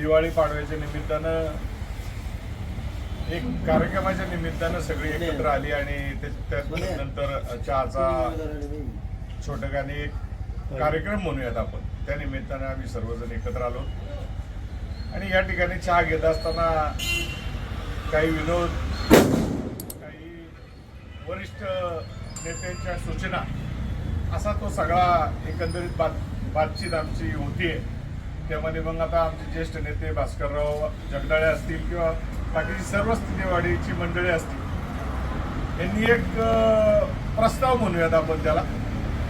दिवाळी पाडव्याच्या निमित्तानं एक कार्यक्रमाच्या निमित्तानं सगळी एकत्र आली आणि त्यानंतर चहाचा छोटकाने एक कार्यक्रम म्हणूयात आपण. त्या निमित्तानं आम्ही सर्वजण एकत्र आलो. आणि या ठिकाणी चहा घेत असताना काही विनोद काही वरिष्ठ नेत्यांच्या सूचना असा तो सगळा एकंदरीत बात बातचीत आमची होतीये. त्यामध्ये मग आता आमचे ज्येष्ठ नेते भास्करराव जगदाळे असतील किंवा बाकीची सर्व स्थितीवाडीची मंडळी असतील यांनी एक प्रस्ताव म्हणूयात आपण त्याला.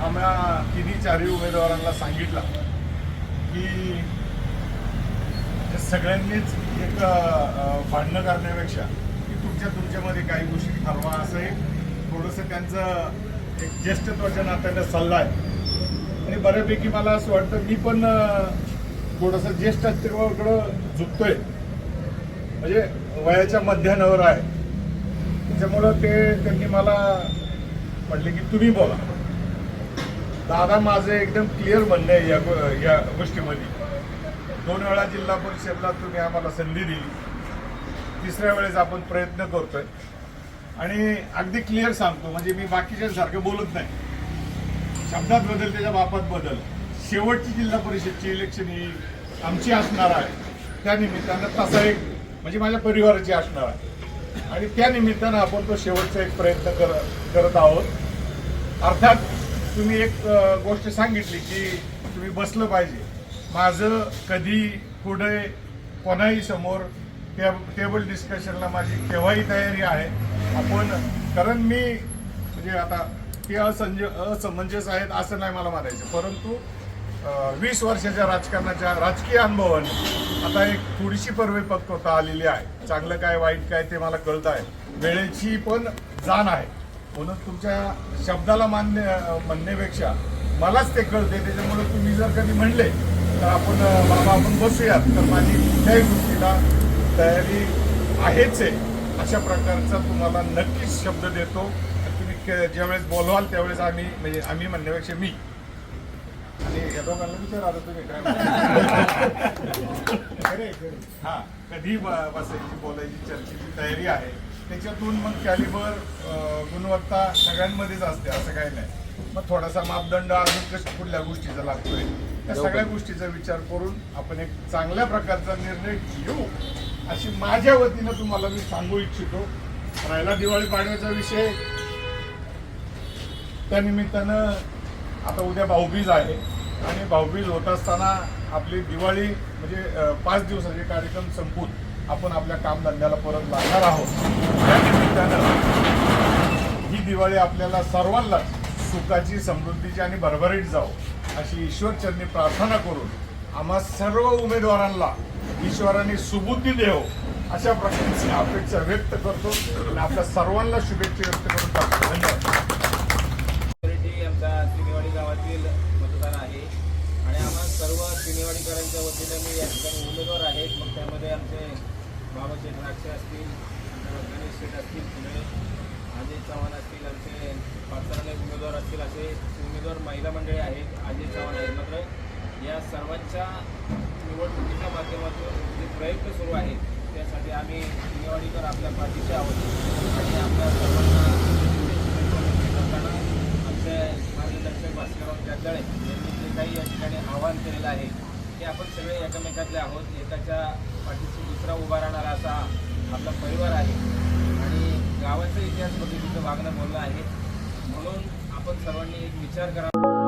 आम्हा तिन्ही चारही उमेदवारांना सांगितला की सगळ्यांनीच एक भांडणं करण्यापेक्षा की तुमच्या तुमच्यामध्ये काही गोष्टी ठरवा असं एक थोडंसं त्यांचं एक ज्येष्ठत्वाच्या नात्याने सल्ला आहे. आणि बऱ्यापैकी मला असं वाटतं मी पण अ, ज्येष्ठ अस्तित्वाकडं झुकतोय. म्हणजे वयाच्या मध्यानावर आहे. त्याच्यामुळं ते त्यांनी मला म्हटले की तुम्ही बोला. दादा माझं एकदम क्लिअर म्हणणं आहे या गो- या गोष्टीमध्ये. दोन वेळा जिल्हा परिषदला तुम्ही आम्हाला संधी दिली. तिसऱ्या वेळेस आपण प्रयत्न करतोय. आणि अगदी क्लिअर सांगतो म्हणजे मी बाकीच्यांसारखं बोलत नाही. शब्दात बदल त्याच्या बापात बदल. शेवटची जिल्हा परिषदची इलेक्शन ही आमची असणार आहे. त्या निमित्तानं तसा एक म्हणजे माझ्या परिवाराची असणार आहे. आणि त्या निमित्तानं आपण तो शेवटचा एक प्रयत्न कर करत आहोत. अर्थात तुम्ही एक गोष्ट सांगितली की तुम्ही बसलं पाहिजे. माझं कधी पुढे कोणाही समोर टेब टेबल डिस्कशनला माझी केव्हाही तयारी आहे. आपण कारण मी म्हणजे आता ते असंज असमंजस आहेत असं नाही मला म्हणायचं. परंतु वीस वर्षाच्या राजकारणाच्या राजकीय अनुभवाने आता एक थोडीशी परिपक्वता आलेली आहे. चांगलं काय वाईट काय ते मला कळत आहे. वेळेची पण जाण आहे. म्हणून तुमच्या शब्दाला मान्य म्हणण्यापेक्षा मलाच ते कळते त्याच्यामुळे तुम्ही जर कधी म्हणले तर आपण बाबा आपण बसूयात. तर माझी कुठल्याही गोष्टीला तयारी आहेच आहे. अशा प्रकारचा तुम्हाला नक्कीच शब्द देतो. तुम्ही के- ज्यावेळेस बोलवाल त्यावेळेस आम्ही म्हणजे आम्ही म्हणण्यापेक्षा मी आणि या दोघांना विचार आता तुम्ही काय हा कधी बसायची बोलायची चर्चेची तयारी आहे. त्याच्यातून मग कॅलिबर गुणवत्ता सगळ्यांमध्येच असते असं काही नाही. मग थोडासा मापदंड अजून कश- कुठल्या गोष्टीचा लागतोय त्या सगळ्या गोष्टीचा विचार करून आपण एक चांगल्या प्रकारचा निर्णय घेऊ अशी माझ्या वतीनं तुम्हाला मी सांगू इच्छितो. राहिला दिवाळी पाडव्याचा विषय. त्या निमित्तानं आता उद्या भाऊबीज आहे. आणि भाऊबीज होत असताना आपली दिवाळी म्हणजे पाच दिवसाचे कार्यक्रम संपून आपण आपल्या कामधंद्याला परत लागणार आहोत. त्या निमित्तानं ही दिवाळी आपल्याला सर्वांना सुखाची समृद्धीची आणि भरभरीत जावो अशी ईश्वरचरणी प्रार्थना करून आम्हा सर्व उमेदवारांना ईश्वराने सुबुद्धी देव अशा प्रकारची अपेक्षा व्यक्त करतो. आणि आपल्या सर्वांना शुभेच्छा व्यक्त करून धन्यवाद. सिनेवाडी मतदान आहे. आणि आम्हा सर्व सिनेवाडीकरांच्या वतीने मी या ठिकाणी उमेदवार आहेत मग त्यामध्ये आमचे बाबाचे द्राक्षे असतील गणेश शेठ असतील पुणे अजय चव्हाण असतील आमचे पाचराने उमेदवार असतील असे उमेदवार महिला मंडळी आहेत अजय चव्हाण आहेत. मात्र या सर्वांच्या निवडणुकीच्या माध्यमातून जे प्रयत्न सुरू आहेत त्यासाठी आम्ही सिनेवाडीकर आपल्या पाठीचे आहोत. आणि आपल्या सर्वांना भास्करराव यांनी जे काही या ठिकाणी आवाहन केलेलं आहे ते आपण सगळे एकमेकातले आहोत. एकाच्या पाठीशी दुसरा उभा राहणारा असा आपला परिवार आहे. आणि गावाचा इतिहास बघितलं वागणं बोलणं आहे. म्हणून आपण सर्वांनी एक विचार करावा